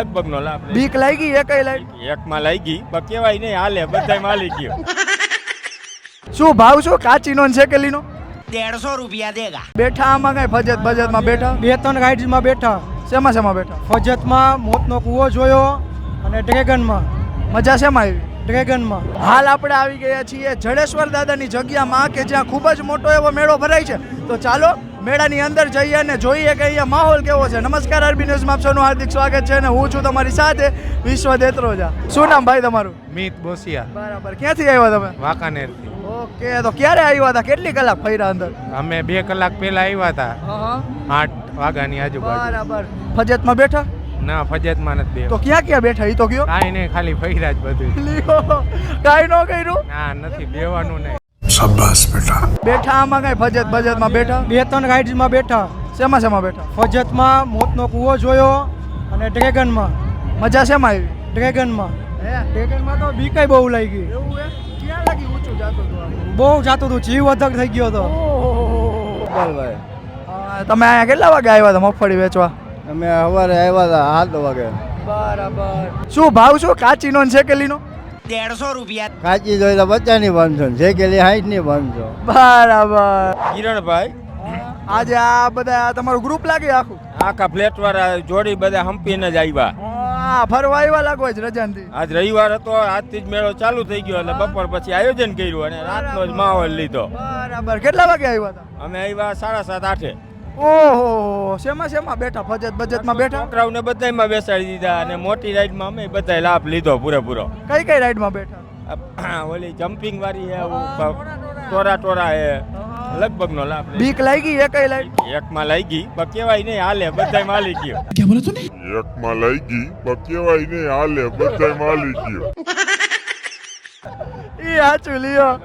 લગભગ નો લાભ બીક લાગી એકય લાગી એકમાં લાગી. પણ કહેવાય નહીં હાલે બધાય માલી ગયો. શું ભાવ શું? કાચીનો ને શેકેલીનો? દેડસો રૂપિયા દેગા. બેઠા આમાં કઈ ફજત ફજતમાં બેઠા? બે ત્રણ રાઇડમાં બેઠા. શેમાં શેમાં બેઠા? ફજતમાં મોત નો કુવો જોયો અને ડ્રેગનમાં મજા શેમાં આવી? ડ્રેગનમાં હાલ આપણે આવી ગયા છીએ જડેશ્વર દાદાની જગ્યામાં કે જ્યાં ખૂબ જ મોટો એવો મેળો ભરાય છે. તો ચાલો મેળાની અંદર જઈએ અને જોઈએ કે અહીંયા માહોલ કેવો છે. નમસ્કાર આરબી ન્યૂઝમાં આપ સૌનું હાર્દિક સ્વાગત છે અને હું છું તમારી સાથે વિશ્વ દેત્રોજા શું નામ ભાઈ તમારું? મીત બોસિયા. બરાબર. ક્યાંથી આવ્યા તમે? વાંકાનેરથી. ઓકે તો ક્યારે આવ્યા હતા? કેટલી કલાક ફર્યા અંદર? અમે બે કલાક પહેલા આવ્યા હતા. આઠ વાગ્યાની આજુબાજુ. બરાબર. ફજતમાં બેઠા? ના ફજેતમાં નથી તો ક્યાં ક્યાં બેઠા? એ તો કયો? કાંઈ નહીં ખાલી ફર્યા જ બધું. કાંઈ ન કર્યું? ના નથી બેવાનું નહીં. બેઠા આમાં કઈ ફજત બજતમાં બેઠા? બે ત્રણ રાઇડ્સમાં બેઠા. શેમાં શેમાં બેઠા? ફજતમાં મોતનો કૂવો જોયો અને ડ્રેગનમાં. મજા શેમાં આવી? ડ્રેગનમાં. હે? ડ્રેગનમાં તો બીકાઈ બહુ લાગી એવું ક્યાં લાગી ઊંચું જાતો હતું બહુ જાતું હતું જીવ વધક થઈ ગયો હતો. ભાઈ. તમે અહીંયા કેટલા વાગે આવ્યા હતા મગફળી વેચવા? અમે સવારે આવ્યા હતા સાત વાગે. બરાબર. શું ભાવ શું? કાચીનો ને શેકેલીનો? દેડસો રૂપિયા. કાચી જોઈએ તો બચ્ચાની પાંચસો જે કેલી હાઈટની પાંચસો બરાબર. કિરણભાઈ આજે આ બધા તમારું ગ્રુપ લાગે આખું? આખા ફ્લેટ વાળા જોડી બધા હંપીને જ આવ્યા. હા ફરવા આવ્યા લાગો છે રજાનથી. આજ રવિવાર હતો આજથી જ મેળો ચાલુ થઈ ગયો એટલે બપોર પછી આયોજન કર્યું અને રાતનો જ માહોલ લીધો. બરાબર. કેટલા વાગે આવ્યા હતા? અમે આવ્યા સાડા સાત આઠે. ઓહો શેમાં શેમાં બેઠા? ફજત બજતમાં બેઠા? છોકરાઓને બધાયમાં બેસાડી દીધા અને મોટી રાઈડમાં અમે બધાય લાભ લીધો પૂરેપૂરો. કઈ કઈ રાઈડમાં બેઠા? ઓલી જમ્પિંગ વાળી હે ટોરા ટોરા હે. લગભગ નો લાભ બીક લાગી? એકય લાગી? એકમાં લાગી ગઈ કેવાય નહીં હાલે બધાય માલી ગયો. એકમાં લઈ ગઈ પણ કેવાય નહીં હાલે બધાય માલી ગયો. ઈ સાચું લ્યો.